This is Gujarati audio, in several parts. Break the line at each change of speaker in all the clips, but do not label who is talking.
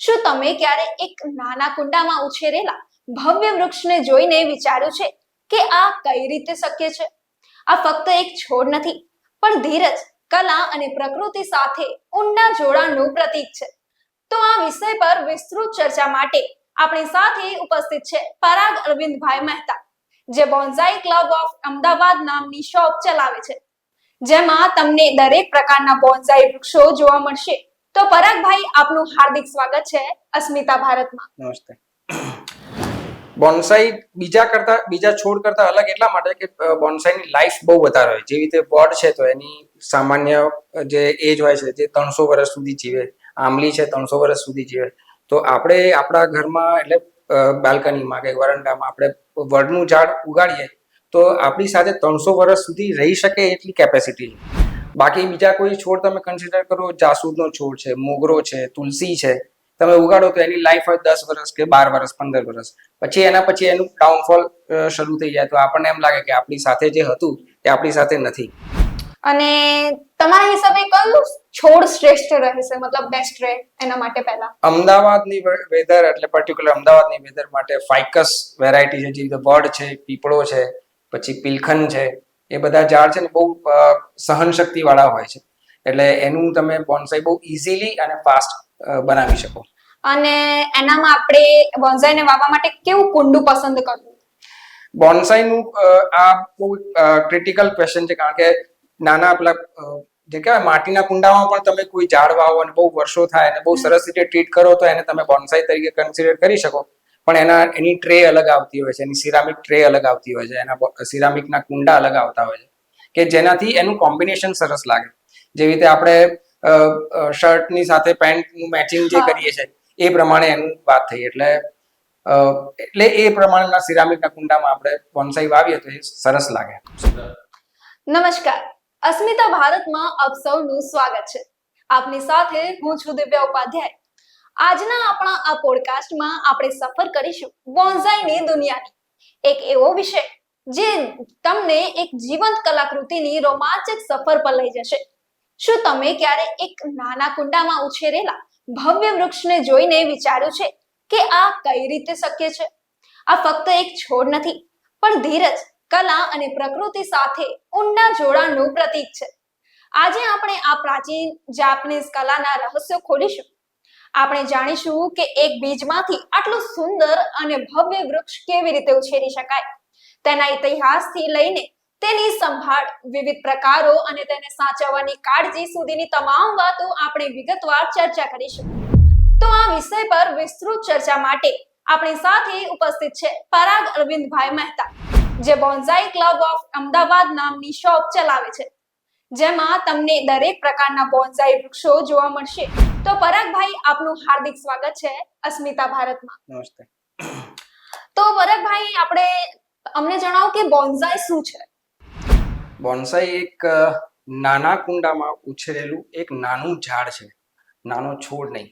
શું તમે ક્યારે એક નાના કુંડામાં ઉછેરેલા ભવ્ય વૃક્ષને જોઈને વિચાર્યું છે કે આ કઈ રીતે શક્ય છે? આ ફક્ત એક છોડ નથી, પણ ધીરજ, કલા અને પ્રકૃતિ સાથે ઊંડા જોડાણનું પ્રતીક છે. તો આ વિષય પર વિસ્તૃત ચર્ચા માટે આપણી સાથે ઉપસ્થિત છે પરાગ અરવિંદભાઈ મહેતા, જે બોન્ઝાઈ ક્લબ ઓફ અમદાવાદ નામની શોપ ચલાવે છે. જેમાં તમને દરેક પ્રકારના બોન્ઝાઈ વૃક્ષો જોવા મળશે. તો પરાગભાઈ, આપનું હાર્દિક સ્વાગત છે અસ્મિતા ભારતમાં.
નમસ્તે. બોન્સાઈ બીજા કરતા, બીજા છોડ કરતા અલગ એટલા માટે કે બોન્સાઈની લાઈફ બહુ વધારે હોય. જેવી રીતે બોર્ડ છે તો એની સામાન્ય જે એજ હોય છે, જે ત્રણસો વર્ષ સુધી જીવે. આંબલી છે, ત્રણસો વર્ષ સુધી જીવે. તો આપણે આપણા ઘરમાં, એટલે બાલ્કનીમાં કે વરંડામાં આપણે વડનું ઝાડ ઉગાડીએ, તો આપણી સાથે ત્રણસો વર્ષ સુધી રહી શકે એટલી કેપેસિટી છે બાકી બીજા કોઈ છોડ તમે કન્સિડર કરો જાસૂદનો છોડ છે મોગરો છે તુલસી છે તમે ઉગાડો તો એની લાઈફ હોય દસ વર્ષ કે બાર વર્ષ પંદર વર્ષ પછી એના પછી એનું ડાઉનફોલ શરૂ થઈ જાય. તો આપણને એમ લાગે કે આપણી સાથે જે હતું તે આપણી સાથે નથી.
અને તમારા હિસાબે કયું છોડ શ્રેષ્ઠ રહેશે? મતલબ બેસ્ટ રહે એના માટે પહેલા?
અમદાવાદની વેધર એટલે પર્ટિક્યુલર અમદાવાદની વેધર માટે ફાઇકસ વેરાયટી છે. જેવી બર્ડ છે પીપળો છે પછી પિલખન છે એ બધા ઝાડ છે ને બહુ સહન શક્તિ વાળા હોય છે. એટલે એનું તમે બોન્સાઈ બહુ ઇઝીલી અને ફાસ્ટ બનાવી શકો.
અને એનામાં આપણે બોન્સાઈને વાવવા માટે કેવું કુંડું પસંદ કરવું?
બોન્સાઈનું આ બહુ ક્રિટિકલ ક્વેશ્ચન છે કારણ કે નાના પેલા જે કહેવાય માટીના કુંડામાં પણ તમે કોઈ ઝાડ વાવો અને બહુ વર્ષો થાય અને બહુ સરસ રીતે ટ્રીટ કરો તો એને તમે બોન્સાઈ તરીકે કન્સિડર કરી શકો. પણ એના એની ટ્રે અલગ આવતી હોય છે એની સિરામિક ટ્રે અલગ આવતી હોય છે એના સિરામિકના કુંડા અલગ આવતા હોય છે કે જેનાથી એનું કોમ્બિનેશન સરસ લાગે. જેવી રીતે આપણે શર્ટની સાથે પેન્ટનું મેચિંગ જે કરીએ છીએ એ પ્રમાણે એનું વાત થઈ. એટલે એટલે એ પ્રમાણેના સિરામિકના કુંડામાં આપણે બોન્સાઈ વાવીએ તો એ સરસ લાગે.
નમસ્કાર. અસ્મિતા ભારતમાં આપ સૌનું સ્વાગત છે. આપની સાથે હું છું દિવ્યા ઉપાધ્યાય. આજના આપણા આ પોડકાસ્ટમાં આપણે સફર કરીશું બોન્ઝાઈની દુનિયાની. એક એવો વિષય જે તમને એક જીવંત કલાકૃતિની રોમાંચક સફર પર લઈ જશે. શું તમે ક્યારે એક નાના કુંડામાં ઉછેરેલા ભવ્ય વૃક્ષને જોઈને વિચાર્યું છે કે આ કઈ રીતે શક્ય છે? આ ફક્ત એક છોડ નથી, પણ ધીરજ, કલા અને પ્રકૃતિ સાથે ઊંડા જોડાણનું પ્રતીક છે. આજે આપણે આ પ્રાચીન જાપનીઝ કલાના રહસ્યો ખોલીશું. આપણે જાણીશું કે એક બીજમાંથી આટલું સુંદર અને ભવ્ય વૃક્ષ કેવી રીતે ઉછેરી શકાય? તેના ઇતિહાસથી લઈને તેની સંભાળ, વિવિધ પ્રકારો અને તેને સાચવવાની કાળજી સુધીની તમામ વાતો આપણે વિગતવાર ચર્ચા કરીશું. તો આ વિષય પર વિસ્તૃત ચર્ચા માટે આપણી સાથે ઉપસ્થિત છે પરાગ અરવિંદભાઈ મહેતા, જે બોન્ઝાઈ ક્લબ ઓફ અમદાવાદ નામની શોપ ચલાવે છે. જેમાં તમને દરેક પ્રકારના બોન્ઝાઈ વૃક્ષો જોવા મળશે. તો પરાગભાઈ આપનું હાર્દિક સ્વાગત છે અસ્મિતા ભારતમાં.
નમસ્તે.
તો પરાગભાઈ આપણે અમને જણાવો કે બોન્સાઈ શું છે?
બોન્સાઈ એક નાના કુંડામાં ઉછેરેલું એક નાનું ઝાડ છે. નાનો છોડ નહીં.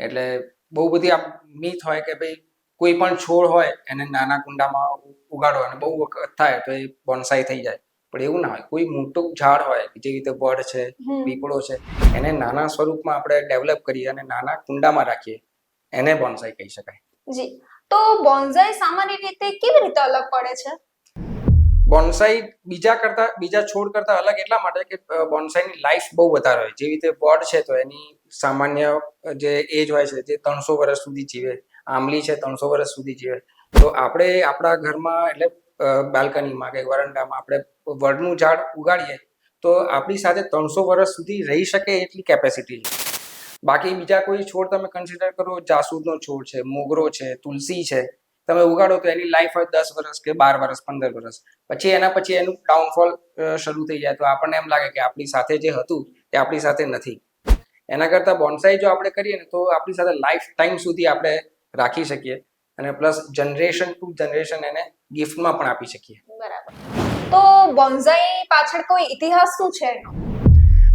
એટલે બહુ બધી આ મિથ હોય કે ભાઈ કોઈ પણ છોડ હોય એને નાના કુંડામાં ઉગાડો અને બહુ વખત થાય તો એ બોન્સાઈ થઈ જાય. પણ એવું ના હોય. કોઈ મોટું ઝાડ હોય જેવી રીતે બર્ડ છે પીપળો છે એને નાના સ્વરૂપમાં આપણે ડેવલપ કરીએ અને નાના કુંડામાં રાખીએ એને બોન્સાઈ કહી શકાય.
જી. તો બોન્સાઈ સામાન્ય રીતે કેવી રીતે અલગ પડે છે?
બોન્સાઈ બીજા કરતા બીજા છોડ કરતા અલગ એટલા માટે કે બોન્સાઈની લાઈફ બહુ વધારે હોય. જેવી રીતે બોર્ડ છે તો એની સામાન્ય જે એજ હોય છે જે ત્રણસો વર્ષ સુધી જીવે. આંબલી છે ત્રણસો વર્ષ સુધી જીવે. તો આપણે આપણા ઘરમાં એટલે બાલ્કનીમાં કે વરંડામાં આપણે વડનું ઝાડ ઉગાડીએ, તો આપણી સાથે ત્રણસો વર્ષ સુધી રહી શકે એટલી કેપેસિટી છે બાકી બીજા કોઈ છોડ તમે કન્સિડર કરો, જાસૂદનો છોડ છે, મોગરો છે, તુલસી છે, તમે ઉગાડો તો એની લાઈફ હોય દસ વર્ષ કે બાર વર્ષ, પંદર વર્ષ. પછી એના પછી એનું ડાઉનફોલ શરૂ થઈ જાય. તો આપણને એમ લાગે કે આપણી સાથે જે હતું એ આપણી સાથે નથી. એના કરતાં બોન્સાઈ જો આપણે કરીએ ને, તો આપણી સાથે લાઈફ ટાઈમ સુધી આપણે રાખી શકીએ. અને પ્લસ જનરેશન ટુ જનરેશન એને ગિફ્ટમાં પણ આપી શકીએ.
બરાબર. તો બોન્ઝાઈ પાછળ કોઈ ઇતિહાસ શું છે એનો?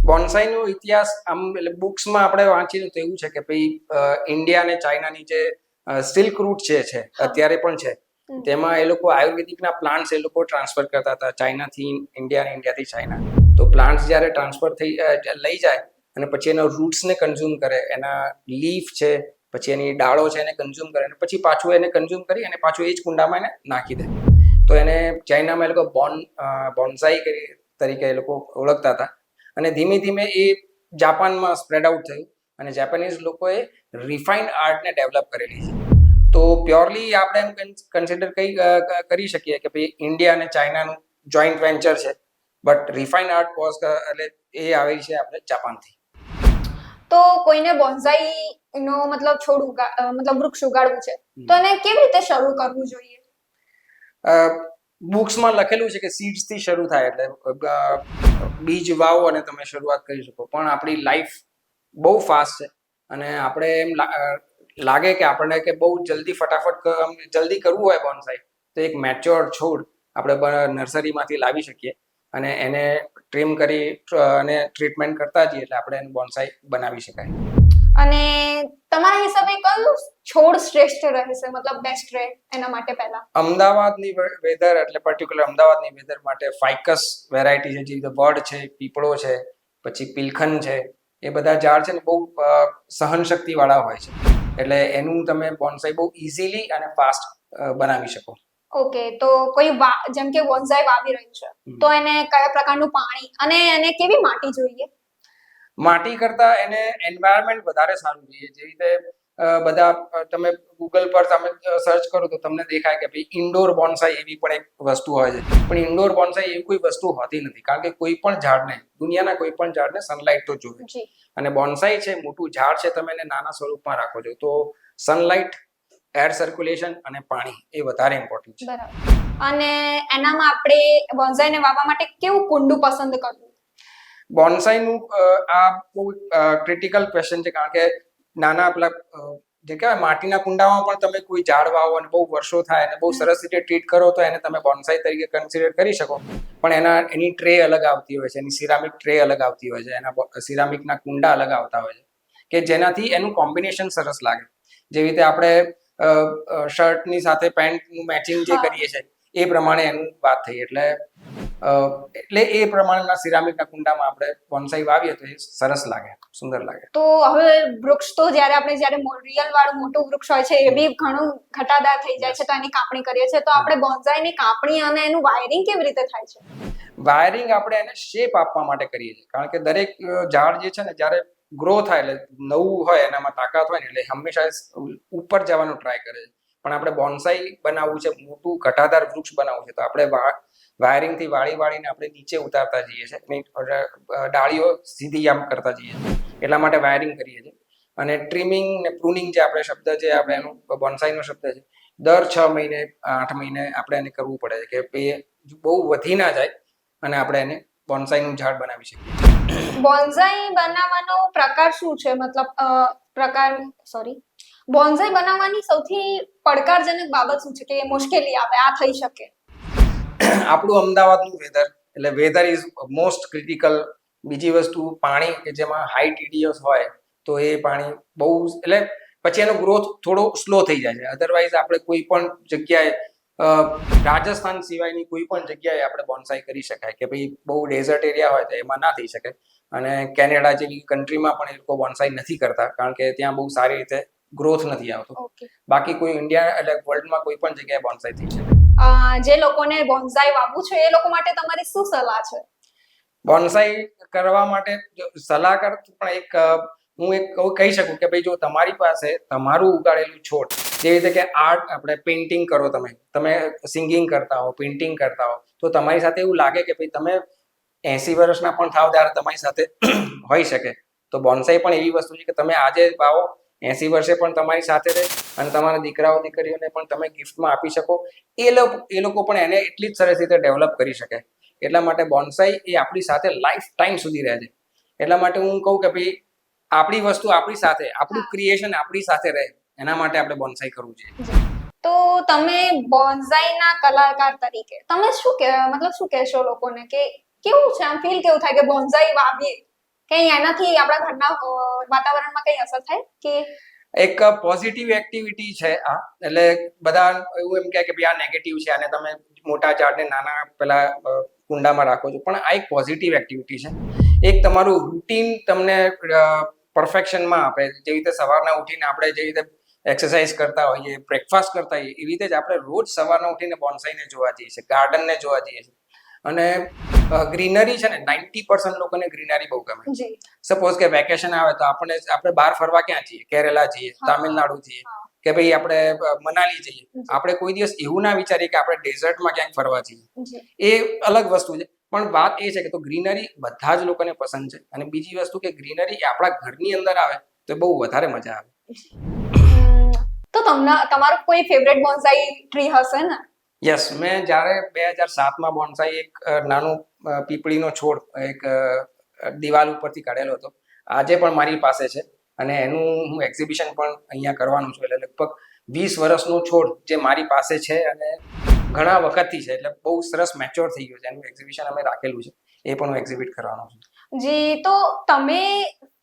બોન્સાઈનો ઇતિહાસ આમ એટલે બુક્સમાં આપણે વાંચીએ તો એવું છે કે ભાઈ ઇન્ડિયા અને ચાઇનાની જે સિલ્ક રૂટ છે છે અત્યારે પણ છે. તેમાં એ લોકો આયુર્વેદિકના પ્લાન્ટ્સ એ લોકો ટ્રાન્સફર કરતા હતા ચાઇનાથી ઇન્ડિયા અને ઇન્ડિયાથી ચાઇના તો પ્લાન્ટ્સ જ્યારે ટ્રાન્સફર થઈ લઈ જાય અને પછી એના રૂટ્સને કન્ઝ્યુમ કરે એના લીફ છે પછી એની ડાળો છે એને કન્ઝ્યુમ કરે અને પછી પાછું એને કન્ઝ્યુમ કરી અને પાછું એ જ કુંડામાં એને નાખી દે. તો એને ચાઇનામાં એ લોકો બોન બોન્સાઈ કરી તરીકે એ લોકો ઓળખતા હતા. અને ધીમે ધીમે એ જાપાનમાં સ્પ્રેડ આઉટ થયું અને જાપાનીઝ લોકોએ રિફાઇન્ડ આર્ટને ડેવલપ કરેલી છે. તો પ્યોરલી આપણે એમ કન્સિડર કઈ કરી શકીએ કે ભાઈ ઇન્ડિયા અને ચાઇનાનું જોઈન્ટ વેન્ચર છે. બટ રિફાઇન્ડ આર્ટ કોઝ એટલે એ આવી છે આપણે જાપાનથી.
તો કોઈને બોન્ઝાઈ નો મતલબ છોડ મતલબ વૃક્ષ ઉગાડવું છે. તો એને કેવી રીતે શરૂ કરવું જોઈએ?
બુક્સમાં લખેલું છે કે સીડ્સથી શરૂ થાય એટલે બીજ વાવો અને તમે શરૂઆત કરી શકો. પણ આપણી લાઈફ બહુ ફાસ્ટ છે અને આપણે એમ લાગે કે આપણને કે બહુ જલ્દી ફટાફટ જલ્દી કરવું હોય બોન્સાઈ તો એક મેચ્યોર છોડ આપણે નર્સરીમાંથી લાવી શકીએ અને એને ટ્રીમ કરી અને ટ્રીટમેન્ટ કરતા જઈએ એટલે આપણે એને બોન્સાઈ બનાવી શકાય.
અને તમારા હિસાબે કયું છોડ શ્રેષ્ઠ રહેશે? મતલબ બેસ્ટ રહે એના માટે પહેલા.
અમદાવાદની વેધર એટલે પર્ટિક્યુલર અમદાવાદની વેધર માટે ફાઇકસ વેરાયટી છે જે રીતે બર્ડ છે પીપળો છે પછી પિલખન છે એ બધા ઝાડ છે ને બહુ સહન શક્તિ વાળા હોય છે. એટલે એનું તમે બોન્સાઈ બહુ ઇઝીલી અને ફાસ્ટ બનાવી શકો.
ઓકે તો કોઈ જેમ કે બોન્સાઈ વાવી રહ્યું છે તો એને કયા પ્રકારનું પાણી અને એને કેવી માટી જોઈએ?
માટી કરતા એને એન્વાયરમેન્ટ વધારે સારું જોઈએ. જેવી રીતે બધા તમે ગૂગલ પર તમે સર્ચ કરો તો તમને દેખાય કે ભાઈ ઇન્ડોર બોન્સાઈ એવી પણ એક વસ્તુ હોય છે. પણ ઇન્ડોર બોન્સાઈ એવી કોઈ વસ્તુ હોતી નથી. કારણ કે કોઈ પણ ઝાડને દુનિયાના કોઈ પણ ઝાડને સનલાઇટ તો જોઈએ અને બોન્સાઈ છે મોટું ઝાડ છે તમે એને નાના સ્વરૂપમાં રાખો છો. તો સનલાઇટ એર સર્ક્યુલેશન અને પાણી એ વધારે ઇમ્પોર્ટન્ટ છે.
અને એનામાં આપણે બોન્સાઈને વાવવા માટે કેવું કુંડું પસંદ કરવું?
બોન્સાઈનું નું આ બહુ ક્રિટિકલ ક્વેશ્ચન છે કારણ કે નાના પેલા જે કહેવાય માટીના કુંડામાં પણ તમે કોઈ ઝાડ વાવો અને બહુ વર્ષો થાય અને બહુ સરસ રીતે ટ્રીટ કરો તો એને તમે બોન્સાઈ તરીકે કન્સિડર કરી શકો. પણ એના એની ટ્રે અલગ આવતી હોય છે એની સિરામિક ટ્રે અલગ આવતી હોય છે એના સિરામિકના કુંડા અલગ આવતા હોય છે કે જેનાથી એનું કોમ્બિનેશન સરસ લાગે. જેવી રીતે આપણે શર્ટની સાથે પેન્ટનું મેચિંગ જે કરીએ છીએ એ પ્રમાણે એનું વાત થઈ. એટલે એટલે એ પ્રમાણેના સિરામિકના કુંડામાં આપણે બોન્સાઈ વાવીએ તો એ સરસ લાગે સુંદર લાગે.
તો હવે વૃક્ષ તો જ્યારે આપણે જ્યારે રિયલ વાળું મોટું વૃક્ષ હોય છે એ બી ઘણું ઘટાદાર થઈ જાય છે તો એની કાપણી કરીએ છીએ. તો આપણે બોન્સાઈની કાપણી અને એનું વાયરિંગ કેવી રીતે થાય છે?
વાયરિંગ આપણે એને શેપ આપવા માટે કરીએ છીએ. કારણ કે દરેક ઝાડ જે છે ને જ્યારે ગ્રો થાય એટલે નવું હોય એનામાં તાકાત હોય ને એટલે હંમેશા ઉપર જવાનું ટ્રાય કરે છે. પણ આપણે બોન્સાઈ બનાવવું છે મોટું ઘટાદાર વૃક્ષ બનાવવું છે તો આપણે વાયરિંગથી વાળી વાળીને આપણે નીચે ઉતારતા જઈએ છીએ. ડાળીઓ સીધી આમ કરતા જઈએ છીએ. એટલા માટે વાયરિંગ કરીએ છીએ. અને ટ્રીમિંગ ને પ્રુનિંગ જે આપણે શબ્દ છે, આપણે એનું બોન્સાઈનો શબ્દ છે, દર છ મહિને, આઠ મહિને આપણે એને કરવું પડે છે કે એ બહુ વધી ના જાય અને આપણે એને બોન્સાઈનું ઝાડ બનાવી શકીએ
બોન્સાઈ બનાવવાનો પ્રકાર શું છે? મતલબ પ્રકાર, સોરી. બોન્સાઈ બનાવવાની સૌથી પડકારજનક બાબત શું છે કે મુશ્કેલી આવે, આ થઈ શકે?
આપણું અમદાવાદનું વેધર એટલે વેધર ઇઝ મોસ્ટ ક્રિટિકલ બીજી વસ્તુ પાણી કે જેમાં હાઈ ટીડીએસ હોય તો એ પાણી બહુ એટલે પછી એનો ગ્રોથ થોડો સ્લો થઈ જાય છે. અધરવાઇઝ આપણે કોઈ પણ જગ્યાએ રાજસ્થાન સિવાયની કોઈ પણ જગ્યાએ આપણે બોન્સાઈ કરી શકાય કે ભાઈ બહુ ડેઝર્ટ એરિયા હોય તો એમાં ના થઈ શકે. અને કેનેડા જેવી કન્ટ્રીમાં પણ એ લોકો બોન્સાઈ નથી કરતા કારણ કે ત્યાં બહુ સારી રીતે ગ્રોથ નથી આવતો. બાકી કોઈ ઇન્ડિયા એટલે વર્લ્ડમાં કોઈ પણ જગ્યાએ બોન્સાઈ થઈ શકે.
જે લોકોને બોન્સાઈ વાવવું છે, એ લોકો માટે તમારી શું સલાહ છે?
બોન્સાઈ કરવા માટે સલાહકાર પણ એક હું એક કહી શકું કે ભાઈ જો તમારી પાસે તમારું ઉગાડેલું છોડ જેવી રીતે કે આર્ટ આપણે પેઇન્ટિંગ કરો તમે તમે સિંગિંગ કરતા હો પેઇન્ટિંગ કરતા હો, તો તમારી સાથે એવું લાગે કે ભાઈ તમે એસી વર્ષના પણ થાવ ત્યારે તમારી સાથે હોઈ શકે. તો બોન્સાઈ પણ એવી વસ્તુ છે કે તમે આજે વાવો એસી વર્ષે પણ તમારી સાથે રહે અને તમારા દીકરાઓ દીકરીઓને પણ તમે ગિફ્ટમાં આપી શકો. એ લોકો એ લોકો પણ એને એટલી જ સરસ રીતે ડેવલપ કરી શકે. એટલા માટે બોન્સાઈ એ આપણી સાથે લાઈફ ટાઈમ સુધી રહે છે. એટલા માટે હું કહું કે ભાઈ આપણી વસ્તુ આપણી સાથે આપણું ક્રિએશન આપણી સાથે રહે. એના માટે આપણે બોન્સાઈ કરવું જોઈએ
તો તમે બોન્સાઈના કલાકાર તરીકે તમે શું કે મતલબ શું કહેશો લોકોને કે કેવું છે આમ ફીલ કેવું થાય કે બોન્ઝાઈ વાવીએ? કઈ એનાથી આપણા ઘરના વાતાવરણમાં કઈ અસર થાય કે?
એક પોઝિટિવ એક્ટિવિટી છે આ. એટલે બધા એવું એમ કે ભાઈ આ નેગેટિવ છે અને તમે મોટા ઝાડને નાના પેલા કુંડામાં રાખો છો. પણ આ એક પોઝિટિવ એક્ટિવિટી છે. એક તમારું રૂટીન તમને પરફેક્શનમાં આપે. જેવી રીતે સવારના ઉઠીને આપણે જેવી રીતે એક્સરસાઇઝ કરતા હોઈએ બ્રેકફાસ્ટ કરતા હોઈએ એવી રીતે જ આપણે રોજ સવારના ઉઠીને બોન્સાઈને જોવા જઈએ છીએ ગાર્ડનને જોવા જઈએ છીએ. અને ગ્રીનરી છે ને નાઇન્ટી પર્સન્ટ લોકોને ગ્રીનરી બહુ ગમે. સપોઝ કે વેકેશન આવે તો આપણે આપણે બહાર ફરવા ક્યાં જઈએ? કેરેલા જઈએ તામિલનાડુ જઈએ કે ભાઈ આપણે મનાલી જઈએ. આપણે કોઈ દિવસ એવું ના વિચારીએ કે આપણે ડેઝર્ટમાં ક્યાંક ફરવા જઈએ. એ અલગ વસ્તુ છે. પણ વાત એ છે કે તો ગ્રીનરી બધા જ લોકોને પસંદ છે. અને બીજી વસ્તુ કે ગ્રીનરી આપણા ઘરની અંદર આવે તો બહુ વધારે મજા આવે.
તો તમને તમારું કોઈ ફેવરેટ બોન્સાઈ ટ્રી હશે ને?
યસ મેં જ્યારે બે હજાર સાતમાં બોન્સાઈ એક નાનું પીપળીનો છોડ, એક દિવાલ ઉપરથી કાઢેલો હતો. આજે પણ મારી પાસે છે અને એનું હું એક્ઝિબિશન પણ અહીંયા કરવાનું છું. એટલે લગભગ વીસ વર્ષનો છોડ જે મારી પાસે છે અને ઘણા વખતથી છે, એટલે બહુ સરસ મેચ્યોર થઈ ગયો છે. એનું એક્ઝિબિશન અમે રાખેલું છે. એ પણ હું એક્ઝિબિટ કરવાનો છું.
જી, તો તમે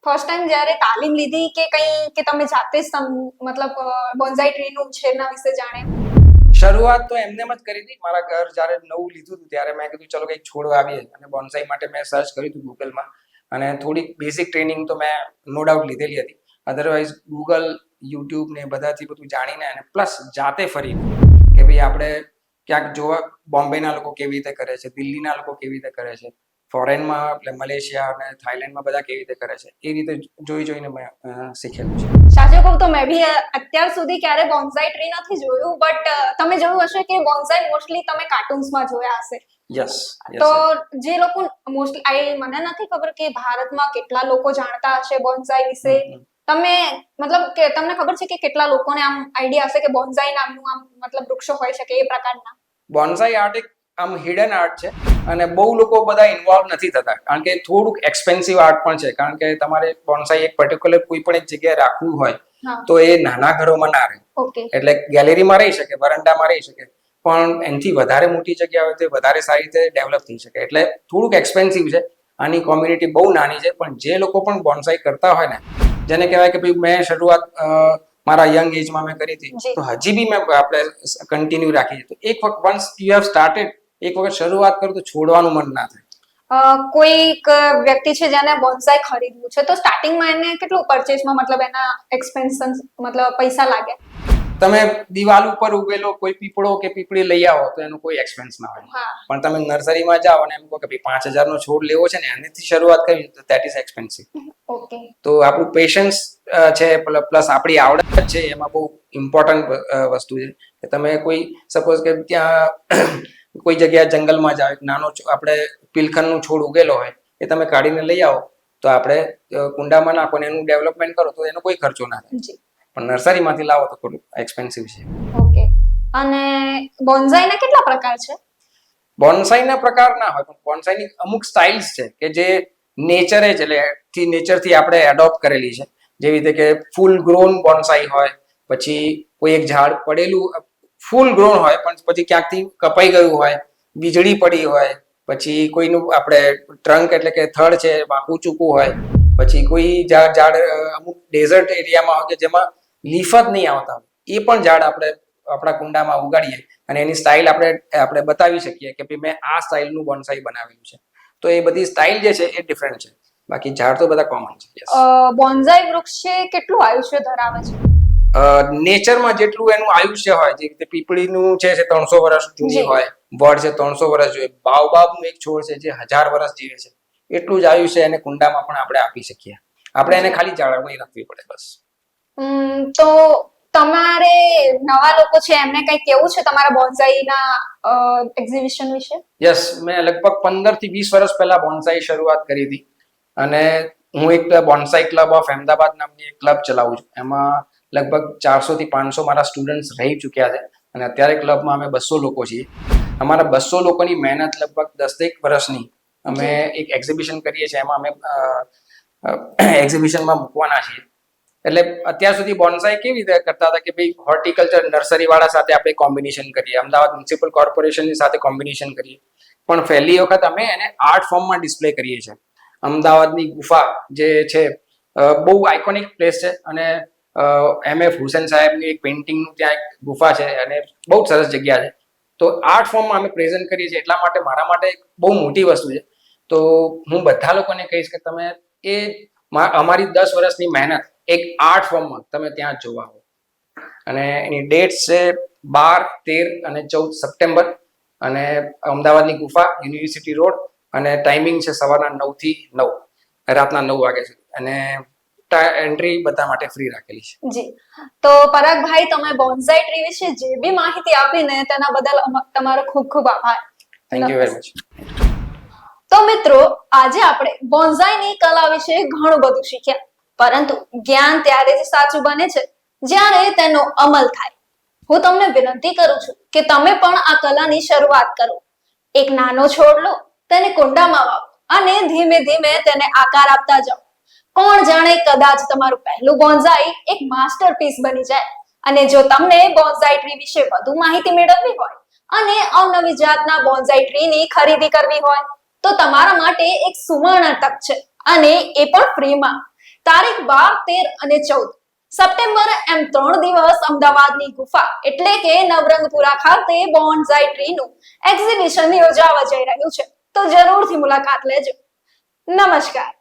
ફર્સ્ટ ટાઈમ જ્યારે તાલીમ લીધી કે કંઈ, કે તમે જાતે જ મતલબ બોન્ઝાઈ ટ્રીનું ઉછેરના વિશે જાણે?
શરૂઆત તો એમને જ કરી હતી. મારા ઘર જ્યારે નવું લીધું હતું ત્યારે મેં કીધું, ચલો કંઈક છોડ આવીએ. અને બોન્સાઈ માટે મેં સર્ચ કર્યું હતું ગૂગલમાં. અને થોડીક બેઝિક ટ્રેનિંગ તો મેં નો ડાઉટ લીધેલી હતી. અધરવાઇઝ ગૂગલ, યુટ્યુબ ને બધાથી બધું જાણીને અને પ્લસ જાતે ફરીને કે ભાઈ આપણે ક્યાંક જોવા, બોમ્બેના લોકો કેવી રીતે કરે છે, દિલ્હીના લોકો કેવી રીતે કરે છે. ફોરેનમાં એટલે મલેશિયા અને થાઈલેન્ડમાં બધા કેવી રીતે કરે છે? એ રીતે જોઈ જોઈને મેં શીખેલું છે.
સાચું કહું તો મેં બી અત્યાર સુધી ક્યારે બોન્સાઈ ટ્રી નથી જોયું બટ તમે જોયું હશે કે બોન્સાઈ મોસ્ટલી તમે કાર્ટૂન્સમાં જોયા હશે.
યસ
તો જે લોકો મોસ્ટલી આઈ મને નથી ખબર કે ભારતમાં કેટલા લોકો જાણતા હશે બોન્સાઈ વિશે. તમે મતલબ કે તમને ખબર છે કે કેટલા લોકોને આમ આઈડિયા હશે કે બોન્સાઈ નામનું આમ મતલબ વૃક્ષો હોઈ શકે એ પ્રકારના?
બોન્સાઈ આર્ટ એક આમ હિડન આર્ટ છે. અને બહુ લોકો બધા ઇન્વોલ્વ નથી થતા. કારણ કે થોડુંક એક્સપેન્સિવ આર્ટ પણ છે. કારણ કે તમારે બોન્સાઈ એક પર્ટિક્યુલર કોઈ પણ એક જગ્યાએ રાખવું હોય તો એ નાના ઘરોમાં ના રહે. એટલે ગેલેરીમાં રહી શકે વરંડામાં રહી શકે પણ એનાથી વધારે મોટી જગ્યા હોય તો વધારે સારી રીતે ડેવલપ થઈ શકે. એટલે થોડુંક એક્સપેન્સિવ છે. આની કોમ્યુનિટી બહુ નાની છે પણ જે લોકો પણ બોન્સાઈ કરતા હોય ને જેને કહેવાય કે ભાઈ મેં શરૂઆત મારા યંગ એજમાં મેં કરી હતી તો હજી બી મેં આપણે કન્ટિન્યુ રાખી છે તો એક વખત વન્સ યુ હેવ સ્ટાર્ટેડ એક વખત શરૂઆત કરું તો છોડવાનું મન ના થાય.
કોઈક વ્યક્તિ છે જેને બોન્સાઈ ખરીદવું છે તો સ્ટાર્ટિંગમાં એને કેટલું પરચેસમાં મતલબ એના એક્સપેન્શન મતલબ પૈસા લાગે?
તમે દિવાલ ઉપર ઉગેલો કોઈ પીપળો કે પીપળી લઈ આવો તો એનો કોઈ એક્સપેન્સ ના હોય. પણ તમે નર્સરીમાં જાઓ અને એમ કહો કે ભાઈ પાંચ હજાર નો છોડ લેવો છે ને એનાથી શરૂઆત કરવી તો દેટ ઇઝ એક્સપેન્સિવ
ઓકે.
તો આપણું પેશન્સ છે પ્લસ આપણી આવડત છે એમાં બહુ ઇમ્પોર્ટન્ટ વસ્તુ છે. કે તમે કોઈ સપોઝ કે ત્યાં કોઈ જગ્યાએ જંગલમાં જાઓ એક નાનો આપણે પિલખનનું છોડ ઉગેલો હોય એ તમે કાઢીને લઈ આવો તો આપણે કુંડામાં નાખો ને એનું ડેવલપમેન્ટ કરો તો એનો કોઈ ખર્ચો ના થાય. પણ નર્સરીમાંથી લાવો તો થોડું એક્સપેન્સિવ છે.
ઓકે અને બોન્સાઈના કેટલા પ્રકાર છે?
બોન્સાઈના પ્રકાર ના હોય પણ બોન્સાઈની અમુક સ્ટાઇલ્સ છે કે જે નેચરે જ એટલે થી નેચરથી આપણે એડોપ્ટ કરેલી છે. જેવી રીતે કે ફૂલ ગ્રોન બોન્સાઈ હોય પછી કોઈ એક ઝાડ પડેલું ફૂલ ગ્રોન હોય, પણ પછી ક્યાંકથી કપાઈ ગયું હોય વીજળી પડી હોય, પછી કોઈનું આપણે ટ્રંક એટલે કે થડ છે વાંકું ચૂકું હોય, પછી કોઈ ઝાડ ઝાડ, અમુક ડેઝર્ટ એરિયામાં હોય કે જેમાં લીફ જ નહીં આવતા એ પણ ઝાડ આપણે આપણા કુંડામાં ઉગાડીએ અને એની સ્ટાઇલ આપણે આપણે બતાવી શકીએ કે ભાઈ મેં આ સ્ટાઇલનું બોન્સાઈ બનાવેલું છે. તો એ બધી સ્ટાઇલ જે છે એ ડિફરન્ટ છે. બાકી ઝાડ તો બધા કોમન છે.
બોન્સાઈ વૃક્ષ છે, કેટલું આયુષ્ય ધરાવે છે?
નેચરમાં જેટલું એનું આયુષ્ય હોય જે રીતે પીપળીનું છે છે ત્રણસો વર્ષ જૂની હોય વડ છે ત્રણસો વર્ષ જોઈએ બાવબાબનું એક છોડ છે જે હજાર વર્ષ જીવે છે એટલું જ આયુષ્ય એને કુંડામાં પણ આપણે આપી શકીએ. આપણે એને ખાલી જાળવણી રાખવી પડે બસ.
તો તમારે નવા લોકો છે એમને કઈ કેવું છે તમારા બોન્સાઈના એક્ઝિબિશન વિશે?
યસ મેં લગભગ પંદરથી વીસ વર્ષ પહેલા બોન્સાઈ શરૂઆત કરી હતી. અને હું એક બોન્સાઈ ક્લબ ઓફ અહેમદાબાદ નામની એક ક્લબ ચલાવું છું. એમાં લગભગ ચારસો થી પાંચસો મારા સ્ટુડન્ટ્સ રહી ચૂક્યા છે. અને અત્યારે ક્લબમાં અમે બસો લોકો છીએ. અમારા બસો લોકોની મહેનત લગભગ દસેક વર્ષની અમે એક એક્ઝિબિશન કરીએ છીએ. એમાં અમે એક્ઝિબિશનમાં મૂકવાના છીએ. એટલે અત્યાર સુધી બોન્સાઈ કેવી રીતે કરતા હતા કે ભાઈ હોર્ટિકલ્ચર નર્સરી વાળા સાથે આપણે કોમ્બિનેશન કરીએ અમદાવાદ મ્યુનિસિપલ કોર્પોરેશનની સાથે કોમ્બિનેશન કરીએ. પણ પહેલી વખત અમે એને આર્ટ ફોર્મમાં ડિસ્પ્લે કરીએ છીએ. અમદાવાદની ગુફા જે છે બહુ આઇકોનિક પ્લેસ છે. અને એમ એફ હુસેન સાહેબની એક પેઇન્ટિંગનું ત્યાં એક ગુફા છે અને બહુ સરસ જગ્યા છે. તો આર્ટ ફોર્મમાં અમે પ્રેઝન્ટ કરીએ છીએ એટલા માટે મારા માટે એક બહુ મોટી વસ્તુ છે. તો હું બધા લોકોને કહીશ કે તમે એ અમારી દસ વર્ષની મહેનત એક આર્ટ ફોર્મમાં તમે ત્યાં જોવા આવો. અને એની ડેટ છે બાર, તેર અને ચૌદ સપ્ટેમ્બર અને અમદાવાદની ગુફા યુનિવર્સિટી રોડ અને ટાઈમિંગ છે સવારના નવથી નવ, રાતના નવ વાગ્યા સુધી. અને એન્ટ્રી બધા માટે ફ્રી રાખેલી છે.
જી. તો પરાગભાઈ તમે બોન્સાઈ ટ્રી વિશે જે બી માહિતી આપીને તેના બદલ તમારો ખૂબ ખૂબ આભાર.
થેન્ક યુ વેરી મચ
તો મિત્રો આજે આપણે બોન્સાઈની કલા વિશે ઘણું બધું શીખ્યા. પરંતુ જ્ઞાન ત્યારે જ સાચું બને છે જ્યારે તેનો અમલ થાય. હું તમને વિનંતી કરું છું કે તમે પણ આ કલાની શરૂઆત કરો. એક નાનો છોડ લો તેને કુંડામાં વાવો અને ધીમે ધીમે તેને આકાર આપતા જાઓ. કોણ જાણે કદાચ તમારું પહેલું બોન્ઝાઈ એક માસ્ટરપીસ બની જાય. અને જો તમને બોન્ઝાઈ ટ્રી વિશે વધુ માહિતી મેળવવી હોય અને અવનવી જાતના બોન્ઝાઈ ટ્રીની ખરીદી કરવી હોય, તો તમારા માટે એક સુવર્ણ તક છે અને એ પણ ફ્રીમાં તારીખ બાર, તેર અને ચૌદ. સપ્ટેમ્બર એમ ત્રણ દિવસ અમદાવાદની ગુફા એટલે કે નવરંગપુરા ખાતે બોન્ઝાઈ ટ્રીનું એક્ઝિબિશન યોજાવા જઈ રહ્યું છે. તો જરૂરથી મુલાકાત લેજો. નમસ્કાર.